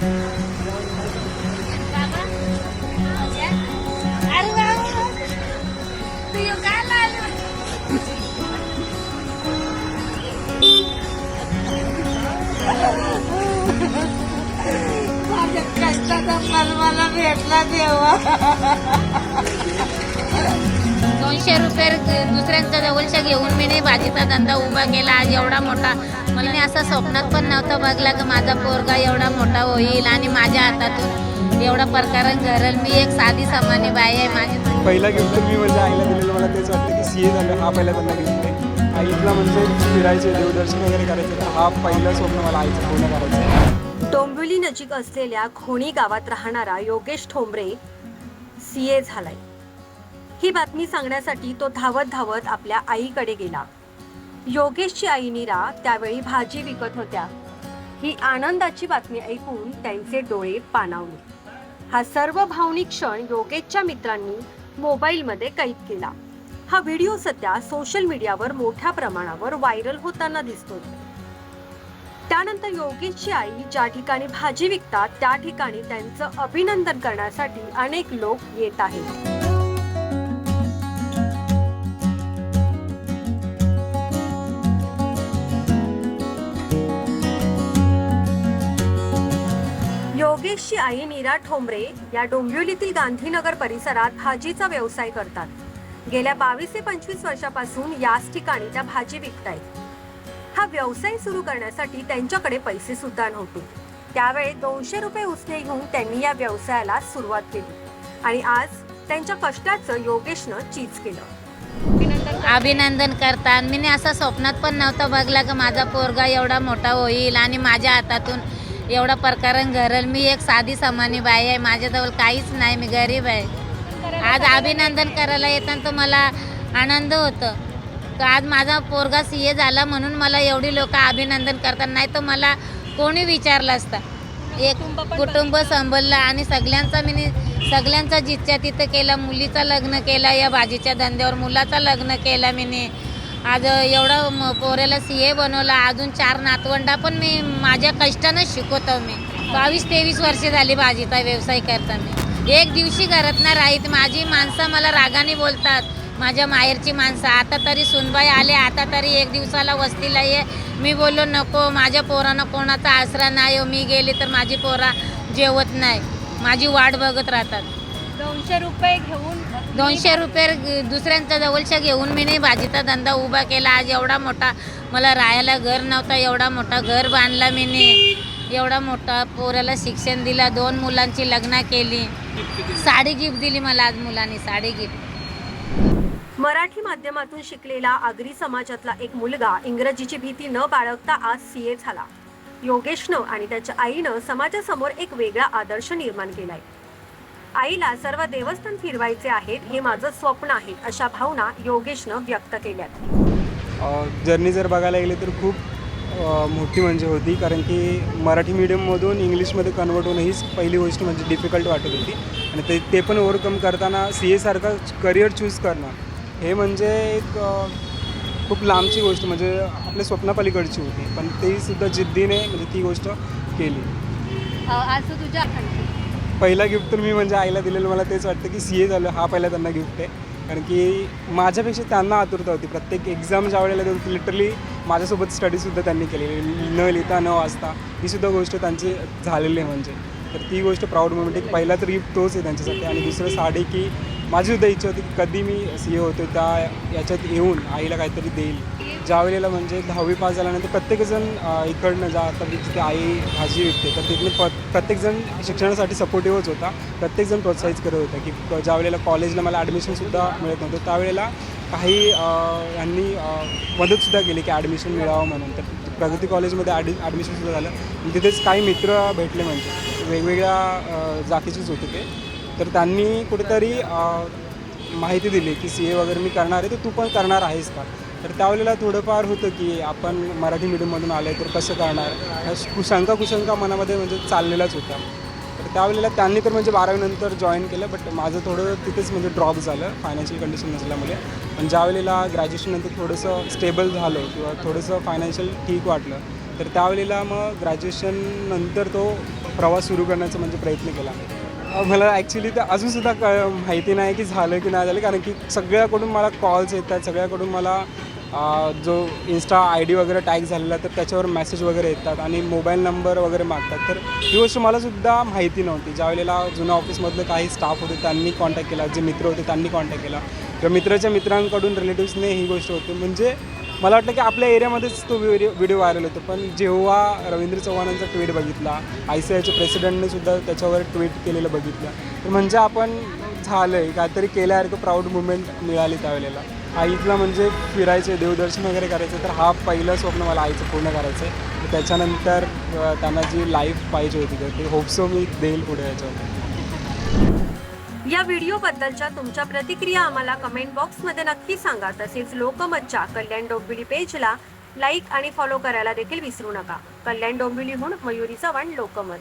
કષ્ટ તો કરવાના એટલા દેવા दोनशे रुपये दुसऱ्यांच्या जवळच्या घेऊन मी नाही भाजीचा धंदा उभा केला. आज एवढा मोठा मला असं स्वप्नात पण नव्हतं बघला की माझा पोरगा एवढा मोठा होईल आणि माझ्या हातातून एवढा प्रकार घरल. मी एक साधी सामान्य बाई आहे माझी पहिला गिफ्ट मी म्हणजे आईला दिलेलं. मला तेच वाटतं की सी ए झालं. हा पहिला त्यांना गिफ्ट आहे आईला म्हणजे फिरायचे देवदर्शन वगैरे करायचं तर हा पहिलं स्वप्न मला आईचं पूर्ण करायचं आहे. डोंबिवली नजीक असलेल्या खोणी गावात राहणारा योगेश ठोंबरे सी ए झालाय. ही बातमी सांगण्यासाठी तो धावत धावत आपल्या आईकडे गेला. योगेशची आई नीरा त्यावेळी भाजी विकत होत्या. ही आनंदाची बातमी ऐकून त्यांचे डोळे पाणावले. हा सर्व भावनिक क्षण योगेशच्या मित्रांनी मोबाईलमध्ये कैद केला. हा व्हिडिओ सध्या सोशल मीडियावर मोठ्या प्रमाणावर व्हायरल होताना दिसतो त्यानंतर योगेशची आई ज्या ठिकाणी भाजी विकतात त्या ठिकाणी त्यांचं अभिनंदन करण्यासाठी अनेक लोक येत आहेत. योगेशची आई नीरा ठोंबरे या डोंबिवलीतील गांधीनगर परिसरात भाजीचा व्यवसाय करतात. गेल्या बावीस ते पंचवीस वर्षापासून याच ठिकाणी त्या भाजी विकतायत. हा व्यवसाय सुरू करण्यासाठी त्यांच्याकडे पैसे सुद्धा नव्हते. त्यावेळी दोनशे रुपये उसने घेऊन त्यांनी या व्यवसायाला सुरुवात केली आणि आज त्यांच्या कष्टाचं योगेशनं चीज केलं. अभिनंदन करतात मी असं स्वप्नात पण नव्हतं बघला की माझा पोरगा एवढा मोठा होईल आणि माझ्या हातातून एवढा प्रकार घरल. मी एक साधी सामान्य बाई आहे. माझ्याजवळ काहीच नाही. मी गरीब आहे. आज अभिनंदन करायला येताना तर मला आनंद होतं. का आज माझा पोरगा सी ए झाला म्हणून मला एवढी लोक अभिनंदन करतात. नाही तर मला कोणी विचारलं असतं. एक कुटुंब सांभाळलं आणि सगळ्यांचा मी सगळ्यांचा जिच्छा तिथं केला. मुलीचं लग्न केलं या भाजीच्या धंद्यावर. मुलाचं लग्न केलं मी आज एवढं म- पोऱ्याला सी ए बनवलं अजून चार नातवंडा पण मी माझ्या कष्टानं शिकवतो मी. बावीस तेवीस वर्ष झाली भाजीचा व्यवसाय करता मी. एक दिवशी घरात ना राहीत माझी माणसं मला रागाने बोलतात. माझ्या माहेरची माणसं आता तरी सुनबाई आले आता तरी एक दिवसाला वस्तीला ये. मी बोललो नको माझ्या पोरांना कोणाचा आसरा नाही हो मी गेले तर माझी पोरा जेवत नाही. माझी वाट बघत राहतात. दोनशे रुपये घेऊन दोनशे रुपये दुसऱ्यांच्या जवळच्या घेऊन मी नाही भाजीचा धंदा उभा केला. आज एवढा मोठा मला राहायला घर नव्हता एवढा मोठा घर बांधला मी एवढा मोठा पोराला शिक्षण दिलं दोन मुलांची लग्न केली. साडी गिफ्ट दिली मला आज मुलांनी साडी गिफ्ट मराठी माध्यमातून शिकलेला आगरी समाजातला एक मुलगा इंग्रजीची भीती न बाळगता आज सी ए झाला. योगेशनं आणि त्याच्या आईनं समाजासमोर एक वेगळा आदर्श निर्माण केलाय. आईला सर्व देवस्थान फिरवायचे आहेत हे माझं स्वप्न आहे अशा भावना योगेशनं व्यक्त केल्यात. जर्नी जर बघायला गेली तर खूप मोठी म्हणजे होती कारण की मराठी मीडियममधून इंग्लिशमध्ये कन्वर्ट होणं हीच पहिली गोष्ट म्हणजे डिफिकल्ट वाटत होती. आणि ते ते पण ओव्हरकम करताना सी एसारखं करिअर चूज करणं हे म्हणजे एक खूप लांबची गोष्ट म्हणजे आपल्या स्वप्नापलीकडची होती. पण तेसुद्धा जिद्दीने म्हणजे ती गोष्ट केली. आज तुझ्या पहिला गिफ्ट तर मी म्हणजे आईला दिलेलं. मला तेच वाटतं की सी ए झालं. हा पहिला त्यांना गिफ्ट आहे. कारण की माझ्यापेक्षा त्यांना आतुरता होती. प्रत्येक एक्झाम ज्या वेळेला होती लिटरली माझ्यासोबत स्टडीसुद्धा त्यांनी केलेली. न लिहिता न वाचता ही सुद्धा गोष्ट त्यांची झालेली आहे म्हणजे. तर ती गोष्ट प्राऊड मोमेंट एक पहिला तर गिफ्ट तोच आहे त्यांच्यासाठी. आणि दुसरं साडी की माझीसुद्धा इच्छा होती की कधी मी सी ए होतो त्या याच्यात येऊन आईला काहीतरी देईल. ज्या वेळेला म्हणजे दहावी पास झाल्यानंतर प्रत्येकजण इकडनं जा आता जिथे आई भाजी विकते. तर तिथून प प्रत्येकजण शिक्षणासाठी सपोर्टिव्हच होता. प्रत्येकजण प्रोत्साहित करत होता की ज्यावेळेला ज्या वेळेला कॉलेजला मला ॲडमिशनसुद्धा मिळत नव्हतं त्यावेळेला काही यांनी मदतसुद्धा केली की ॲडमिशन मिळावं म्हणून. तर प्रगती कॉलेजमध्ये ॲडि ॲडमिशनसुद्धा झालं. आणि तिथेच काही मित्र भेटले म्हणजे वेगवेगळ्या जातीचेच होते ते. तर त्यांनी कुठेतरी माहिती दिली की सी ए वगैरे मी करणार आहे तर तू पण करणार आहेस का? तर त्यावेळेला थोडंफार होतं की आपण मराठी मीडियममधून आलं तर कसं करणार? ह्या कुशंका कुशंका मनामध्ये म्हणजे चाललेलाच होता. तर त्यावेळेला त्यांनी तर म्हणजे बारावीनंतर जॉईन केलं बट माझं थोडं तिथेच म्हणजे ड्रॉप झालं फायनान्शियल कंडिशन नसल्यामुळे. पण ज्या वेळेला ग्रॅज्युएशननंतर थोडंसं स्टेबल झालं किंवा थोडंसं फायनान्शियल ठीक वाटलं तर त्यावेळेला मग ग्रॅज्युएशननंतर तो प्रवास सुरू करण्याचा म्हणजे प्रयत्न केला. मला ॲक्च्युली तर अजूनसुद्धा क माहिती नाही की झालं की नाही झालं कारण की सगळ्याकडून मला कॉल्स येतात सगळ्याकडून मला जो इन्स्टा आय डी वगैरे टॅग झालेला तर त्याच्यावर मेसेज वगैरे येतात आणि मोबाईल नंबर वगैरे मागतात. तर ही गोष्ट मलासुद्धा माहिती नव्हती. ज्या वेळेला जुन्या ऑफिसमधले काही स्टाफ होते त्यांनी कॉन्टॅक्ट केला. जे मित्र होते त्यांनी कॉन्टॅक्ट केला. किंवा मित्राच्या मित्रांकडून रिलेटिव्सने ही गोष्ट होती. म्हणजे मला वाटलं की आपल्या एरियामध्येच तो व्हिडिओ व्हिडिओ व्हायरल होतो. पण जेव्हा रवींद्र चव्हाणांचा ट्विट बघितला आय सी आयच्या प्रेसिडेंटने सुद्धा त्याच्यावर ट्विट केलेलं बघितलं. तर म्हणजे आपण झालं आहे काहीतरी केल्यासारखं प्राऊड मुवमेंट मिळाली त्यावेळेला. आईतला म्हणजे फिरायचे देवदर्शन वगैरे करायचं तर हा पहिलं स्वप्न मला आईचं पूर्ण करायचं आहे. त्याच्यानंतर त्यांना जी लाईफ पाहिजे होती ती ते होपसो मी देईल पुढे याच्यावर. या व्हिडिओबद्दलच्या तुमच्या प्रतिक्रिया आम्हाला कमेंट बॉक्समध्ये नक्की सांगा. तसेच लोकमतच्या कल्याण डोंबिवली पेजला लाईक आणि फॉलो करायला देखील विसरू नका. कल्याण डोंबिवलीहून मयुरी चव्हाण लोकमत.